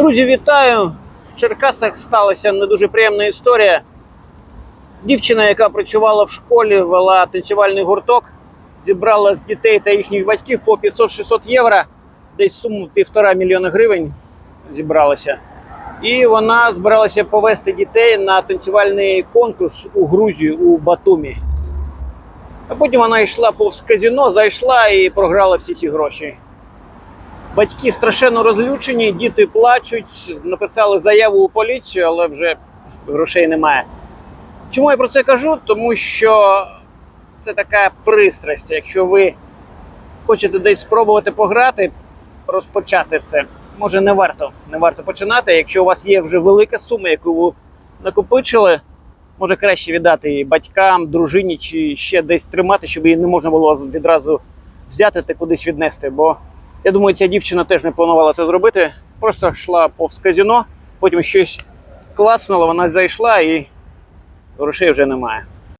Друзі, вітаю! В Черкасах сталася не дуже приємна історія. Дівчина, яка працювала в школі, вела танцювальний гурток, зібрала з дітей та їхніх батьків по 500-600 євро, десь суму півтора мільйона гривень зібралася. І вона збиралася повести дітей на танцювальний конкурс у Грузію у Батумі. А потім вона йшла повз казіно, зайшла і програла всі ці гроші. Батьки страшенно розлючені, діти плачуть, написали заяву у поліцію, але вже грошей немає. Чому я про це кажу? Тому що це така пристрасть. Якщо ви хочете десь спробувати пограти, розпочати це, може не варто. Не варто починати. Якщо у вас є вже велика сума, яку ви накопичили, може краще віддати її батькам, дружині чи ще десь тримати, щоб її не можна було відразу взяти та кудись віднести. Бо я думаю, ця дівчина теж не планувала це зробити. Просто йшла повз казіно, потім щось класнуло, вона зайшла і грошей вже немає.